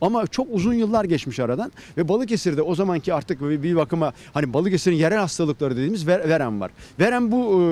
Ama çok uzun yıllar geçmiş aradan ve Balıkesir'de o zamanki artık bir bakıma hani Balıkesir'in yerel hastalıkları dediğimiz ver- verem var. Verem bu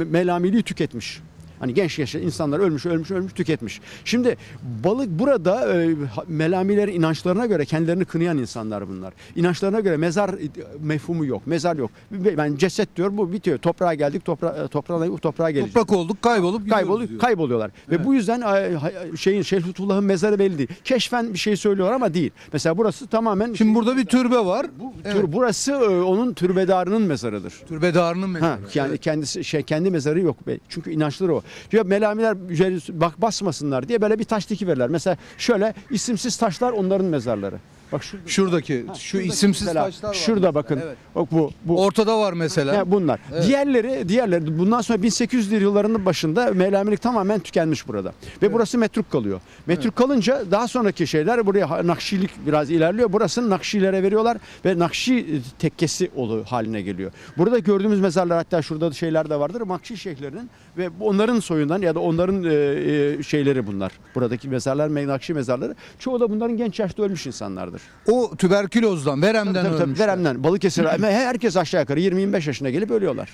e, melamiliği tüketmiş. Hani genç yaşta insanlar ölmüş, ölmüş, ölmüş, tüketmiş. Şimdi balık burada e, melamilerin inançlarına göre kendilerini kınayan insanlar bunlar. İnançlarına göre mezar e, mefhumu yok, mezar yok. Ben ceset diyor bu bitiyor. Toprağa geldik, toprağa, toprağa, toprağa geleceğiz Toprak olduk kaybolup diyor. kayboluyorlar. Ve bu yüzden e, şeyin Şeyh Lütfullah'ın mezarı belli değil. Keşfen bir şey söylüyor ama değil. Mesela burası tamamen Şimdi burada bir türbe var. bu, Evet. tur- burası e, onun türbedarının mezarıdır. Türbedarının mezarı. Ha, yani kendisi şey kendi mezarı yok. Çünkü inançları o. Diyor melamiler üzeri bak basmasınlar diye böyle bir taş diki verirler. Mesela şöyle isimsiz taşlar onların mezarları. Bak şurada. Şuradaki Ha, şu isimsiz mesela, taşlar var. Şurada mesela. bakın. Evet. Bak bu bu Ortada var mesela. Ya bunlar. Evet. Diğerleri, diğerleri bundan sonra 1800'lü yılların başında melamilik tamamen tükenmiş burada. Ve burası metruk kalıyor. Metruk kalınca daha sonraki şeyler buraya Nakşilik biraz ilerliyor. Burasını Nakşilere veriyorlar ve Nakşi e, tekkesi olu haline geliyor. Burada gördüğümüz mezarlar hatta şurada şeyler de vardır. Nakşi şeyhlerinin ve onların soyundan ya da onların e, e, şeyleri bunlar. Buradaki mezarlar Nakşi mezarları. Çoğu da bunların genç yaşta ölmüş insanlardır. O tüberkülozdan, veremden Tabii, tabii, ölmüşler. Veremden, Balıkesir, herkes aşağı yukarı 20-25 yaşına gelip ölüyorlar.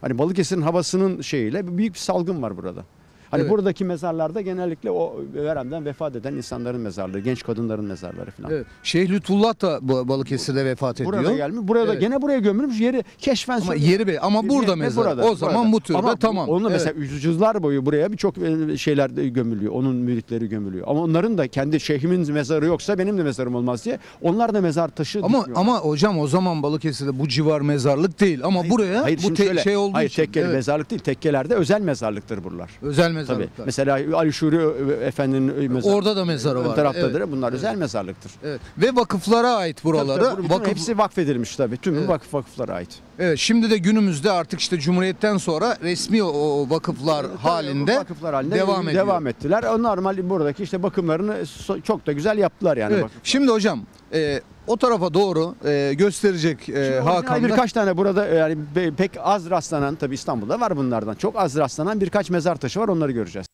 Hani Balıkesir'in havasının şeyiyle büyük bir salgın var burada. Hani Evet. buradaki mezarlarda genellikle o veremden vefat eden insanların mezarları, genç kadınların mezarları falan. Evet. Şeyh Lütfullah da Balıkesir'de vefat ediyor. Burada gelmiş. Burada Evet. gene buraya gömülmüş. Yeri keşfen Ama yeri be ama burada Yeri- mezar. o zaman bu türbe Ama tamam. Onun Evet. mesela yüzyıllar boyu buraya birçok e, şeyler gömülüyor. Onun müritleri gömülüyor. Ama onların da kendi şeyhimin mezarı yoksa benim de mezarım olmaz diye. Onlar da mezar taşı ama dikmiyorlar. ama hocam o zaman Balıkesir'de bu civar mezarlık değil ama buraya Hayır, bu te- şöyle, şey olduğu hayır, için. tekkeli evet. mezarlık değil. Tekkelerde özel mezarlıktır buralar. Özel Tabii. mezarlıklar. Mesela Ali Şuri Efendi'nin mezarı. Orada da mezarı var. taraftadır. Evet. Bunlar özel mezarlıktır. Evet. Ve vakıflara ait buraları. Tabii, tabii, Vakıf Hepsi vakfedilmiş tabii. Tüm Evet. vakıf vakıflara ait. Evet, şimdi de günümüzde artık işte Cumhuriyet'ten sonra resmi o, vakıflar halinde vakıflar halinde devam ediyor. devam ettiler. O normal buradaki işte bakımlarını çok da güzel yaptılar yani. Evet. vakıflar. Şimdi hocam e, o tarafa doğru e, gösterecek e, Hakan da- birkaç tane burada e, yani pek az rastlanan tabii İstanbul'da var bunlardan. Çok az rastlanan birkaç mezar taşı var onları göreceğiz.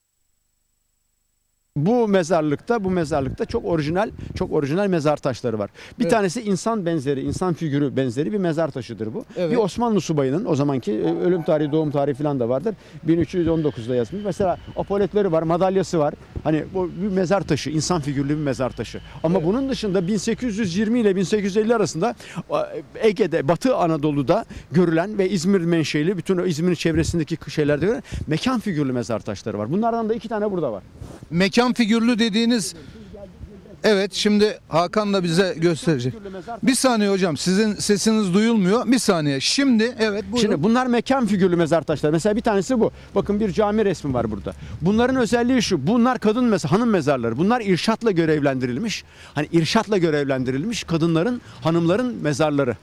Bu mezarlıkta bu mezarlıkta çok orijinal çok orijinal mezar taşları var. Bir Evet. tanesi insan benzeri, insan figürü benzeri bir mezar taşıdır bu. Evet. Bir Osmanlı subayının o zamanki e, ölüm tarihi, doğum tarihi falan da vardır. 1319'da yazmış. Mesela apoletleri var, madalyası var. Hani bu bir mezar taşı, insan figürlü bir mezar taşı. Ama Evet. bunun dışında 1820 ile 1850 arasında Ege'de, Batı Anadolu'da görülen ve İzmir menşeli bütün o İzmir'in çevresindeki şeylerde görülen mekan figürlü mezar taşları var. Bunlardan da iki tane burada var. mekan figürlü dediğiniz Evet şimdi Hakan da bize gösterecek. Bir saniye hocam sizin sesiniz duyulmuyor. Bir saniye. Şimdi evet buyurun. Şimdi bunlar mekan figürlü mezar taşları. Mesela bir tanesi bu. Bakın bir cami resmi var burada. Bunların özelliği şu. Bunlar kadın mesela hanım mezarları. Bunlar irşatla görevlendirilmiş. Hani irşatla görevlendirilmiş kadınların, hanımların mezarları.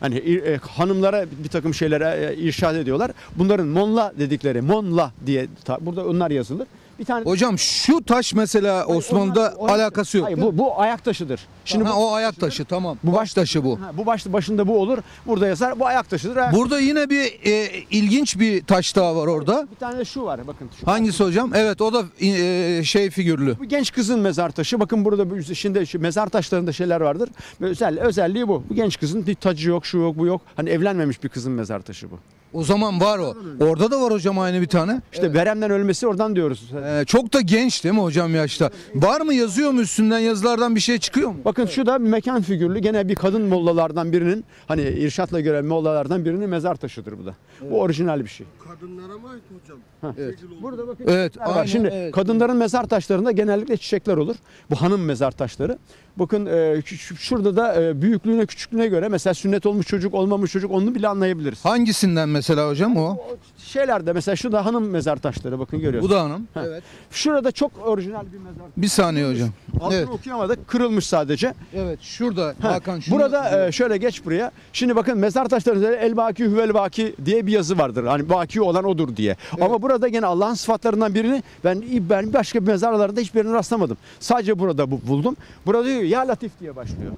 Hani ir- e, hanımlara bir takım şeylere e, irşat ediyorlar. Bunların monla dedikleri monla diye ta- burada onlar yazılır. Bir tane Hocam şu taş mesela Osmanlı'da Onlar- o- alakası yok. Hayır, bu, bu ayak taşıdır. Şimdi Ha, bu, o ayak taşı tamam. Bu baş- taşı bu. ha, bu baş, başında bu olur. Burada yazar. Bu ayak taşıdır. Ayak- Burada yine bir e, ilginç bir taş daha var orada. Bir tane de şu var. Bakın. Şu Hangisi hocam? Evet o da e, şey figürlü. Bu genç kızın mezar taşı. Bakın burada bu- şimdi şu mezar taşlarında şeyler vardır. Özel özelliği bu. Bu genç kızın bir tacı yok, şu yok, bu yok. Hani evlenmemiş bir kızın mezar taşı bu. O zaman var o. Orada da var hocam aynı bir tane. İşte veremden ölmesi oradan diyoruz. Ee, çok da genç değil mi hocam yaşta? Var mı yazıyor mu üstünden yazılardan bir şey çıkıyor mu? Bakın şu da bir mekan figürlü gene bir kadın mollalardan birinin hani irşatla gören mollalardan birinin mezar taşıdır bu da. Bu orijinal bir şey. Kadınlara mı ait hocam? Evet. Burada bakın. Evet. Aynen, şimdi evet. kadınların mezar taşlarında genellikle çiçekler olur. Bu hanım mezar taşları. Bakın e, şu- şurada da e, büyüklüğüne küçüklüğüne göre mesela sünnet olmuş çocuk olmamış çocuk onu bile anlayabiliriz. Hangisinden mesela hocam o? O şeylerde mesela şu da hanım mezar taşları bakın Bu görüyorsunuz. da hanım. Ha. Evet. Şurada çok orijinal bir mezar. Bir saniye hocam. Altını Evet. okuyamadık. Kırılmış sadece. Evet şurada Ha, Hakan şunu Burada e, şöyle geç buraya. Şimdi bakın mezar taşları üzerinde el baki hüvel baki diye bir yazı vardır. Hani baki olan odur diye. Ama burada gene Allah'ın sıfatlarından birini ben ben başka bir mezarlarda hiçbirine rastlamadım. Sadece burada bu buldum. Burada diyor ya latif diye başlıyor.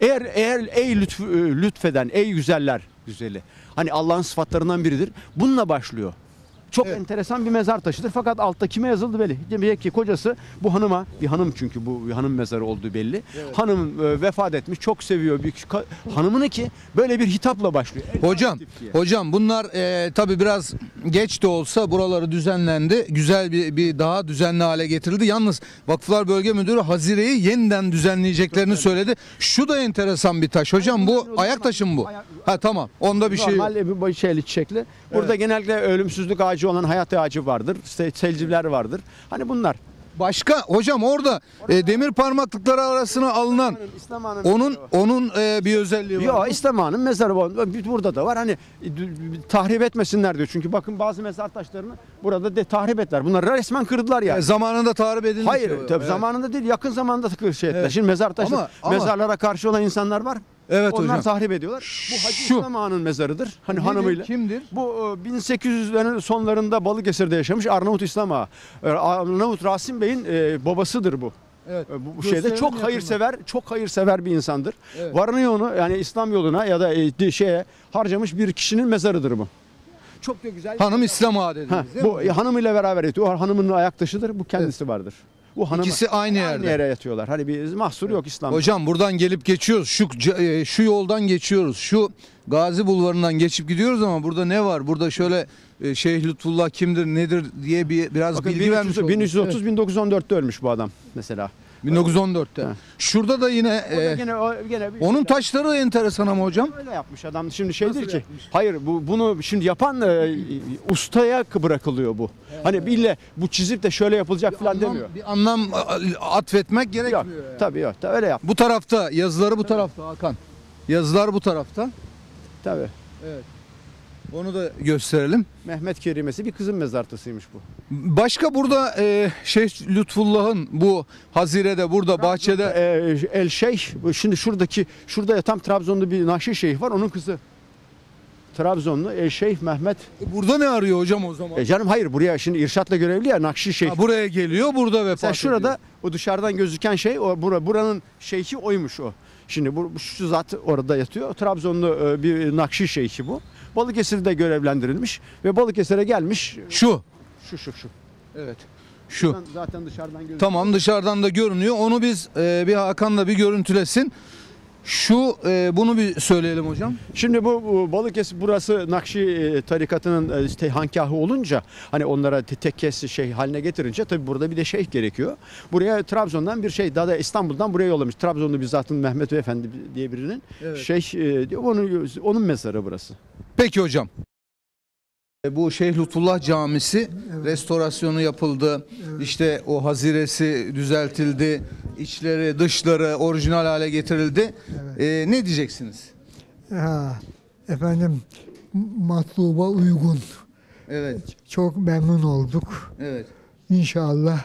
Eğer eğer ey lütf, e, lütfeden ey güzeller güzeli. Hani Allah'ın sıfatlarından biridir. Bununla başlıyor. Çok Evet. enteresan bir mezar taşıdır fakat altta kime yazıldı belli. Demek ki kocası bu hanıma bir hanım çünkü bu bir hanım mezarı olduğu belli. Hanım e, vefat etmiş çok seviyor bir ka- hanımını ki böyle bir hitapla başlıyor. Hocam, hocam bunlar e, tabi biraz geç de olsa buraları düzenlendi. Güzel bir, bir daha düzenli hale getirildi. Yalnız Vakıflar Bölge Müdürü Hazire'yi yeniden düzenleyeceklerini söyledi. Şu da enteresan bir taş. Hocam bu ayak taşı mı bu? Ha tamam. Onda bir şey yok. Normal bir şeyli çiçekli. Burada genellikle ölümsüzlük ağacı olan hayat ağacı vardır. İşte selciler vardır. Hani bunlar. Başka hocam orada e, demir parmaklıkları arasına alınan İslam Hanım onun onun e, bir özelliği var. Yok mı? İslam Hanım mezarı bu- burada da var. Hani e, tahrip etmesinler diyor. Çünkü bakın bazı mezar taşlarını burada de tahrip ettiler. Bunları resmen kırdılar E, yani. zamanında tahrip edilmiş. Hayır tabii Evet. zamanında değil yakın zamanda şey ettiler. Evet. Şimdi mezar taşı Ama- ama- mezarlara karşı olan insanlar var. Evet Onlar hocam. tahrip ediyorlar. Bu Hacı Şu- İslam Ağa'nın mezarıdır. Hani Nedir, hanımıyla. Kimdir? Bu e, 1800'lerin sonlarında Balıkesir'de yaşamış Arnavut İslam Ağa. E, Arnavut Rasim Bey'in e, babasıdır bu. Evet. E, Bu, bu şeyde Gösterelim çok yakından. hayırsever, çok hayırsever bir insandır. Evet. Varını yoğunu yani İslam yoluna ya da e, di- şeye harcamış bir kişinin mezarıdır bu. Çok da güzel. Hanım İslam ağa dediniz Ha, değil bu mi? e, hanımıyla beraber yatıyor. O hanımının ayak taşıdır. Bu kendisi vardır. Bu hanım İkisi aynı yerde. yere yatıyorlar. Hani bir mahsur yok İslam'da. Hocam buradan gelip geçiyoruz. Şu e, şu yoldan geçiyoruz. Şu Gazi Bulvarı'ndan geçip gidiyoruz ama burada ne var? Burada şöyle e, Şeyh Lütfullah kimdir, nedir diye bir biraz Bakın bilgi vermiş 1330 olduk. 1930 1914'te ölmüş bu adam mesela. Evet, 1914'te. Ha. Şurada da yine O da e, gene o gene bir onun taşları enteresan ama hocam. Öyle yapmış adam. Şimdi şey Nasıl değil ki. yapmış? Hayır bu bunu şimdi yapan e, ustaya bırakılıyor bu. Hani bille bu çizip de şöyle yapılacak falan Anlam- demiyor. bir anlam e, atfetmek Yok. gerekmiyor. yani. Tabii yok. Öyle yap. Bu tarafta yazıları bu tarafta Hakan. Yazılar bu tarafta. Tabii. Evet. Onu da gösterelim. Mehmet Kerimesi bir kızın mezartısıymış bu. Başka burada e, Şeyh Lütfullah'ın bu Hazire'de burada bahçede Ee, El Şeyh şimdi şuradaki şurada tam Trabzon'da bir Nakşi Şeyh var onun kızı. Trabzonlu El Şeyh Mehmet. burada ne arıyor hocam o zaman? E canım hayır buraya şimdi irşatla görevli ya Nakşi Şeyh. Ha, buraya geliyor burada vefat Sen şurada ediyor. o dışarıdan gözüken şey o bura, buranın şeyhi oymuş o. Şimdi bu şu zat orada yatıyor. Trabzonlu e, bir Nakşi şeyhi bu. Balıkesir'de görevlendirilmiş ve Balıkesir'e gelmiş. Şu. Şu şu şu. Evet. Şu. Zaten- Zaten dışarıdan gözüküyor. Tamam dışarıdan da görünüyor. Onu biz e, bir Hakan'la bir görüntülesin. Şu e, bunu bir söyleyelim hocam. Şimdi bu, bu Balıkesir burası Nakşi e, tarikatının e, işte hankahı olunca hani onlara te- tekkes şey haline getirince tabii burada bir de şeyh gerekiyor. Buraya Trabzon'dan bir şey daha da İstanbul'dan buraya yollamış. Trabzonlu bir zatın Mehmet Efendi diye birinin Evet. şeyh e, diyor onun onun mezarı burası. Peki hocam. E, Bu Şeyh Lütfullah Camisi restorasyonu yapıldı. İşte o haziresi düzeltildi. İçleri, dışları orijinal hale getirildi. E, ne diyeceksiniz? Ha, efendim matluba uygun. Evet, Çok memnun olduk. evet. İnşallah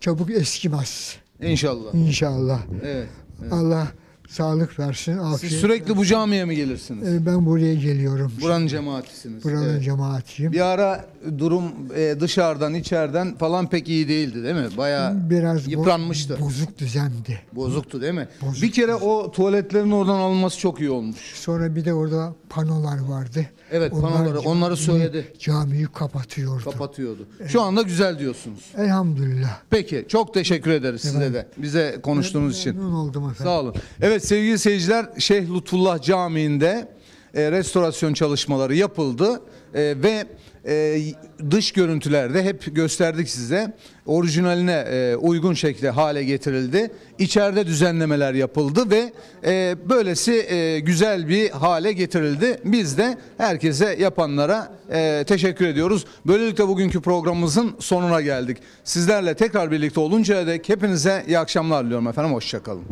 çabuk eskimez. İnşallah. İnşallah. Evet. evet. Allah sağlık versin, Siz afiyet. sürekli bu camiye mi gelirsiniz? Ee, Ben buraya geliyorum. Buranın cemaatisiniz. Buranın Evet. cemaatiyim. Bir ara durum e, dışarıdan, içeriden falan pek iyi değildi değil mi? Bayağı Biraz bo- yıpranmıştı. bozuk düzendi. bozuktu değil mi? Bozuk. Bir kere o tuvaletlerin oradan alınması çok iyi olmuş. Sonra bir de orada panolar vardı. Evet, panoları, onları söyledi. Camiyi kapatıyordu. Kapatıyordu. Şu anda güzel diyorsunuz. Elhamdülillah. Peki, çok teşekkür ederiz size de. Bize konuştuğunuz için. Memnun oldum efendim. Sağ olun. Evet sevgili seyirciler Şeyh Lütfullah Camii'nde e, restorasyon çalışmaları yapıldı E, ve e, dış görüntülerde hep gösterdik size orijinaline e, uygun şekilde hale getirildi. İçeride düzenlemeler yapıldı ve e, böylesi e, güzel bir hale getirildi. Biz de herkese yapanlara e, teşekkür ediyoruz. Böylelikle bugünkü programımızın sonuna geldik. Sizlerle tekrar birlikte oluncaya dek hepinize iyi akşamlar diliyorum efendim. Hoşçakalın.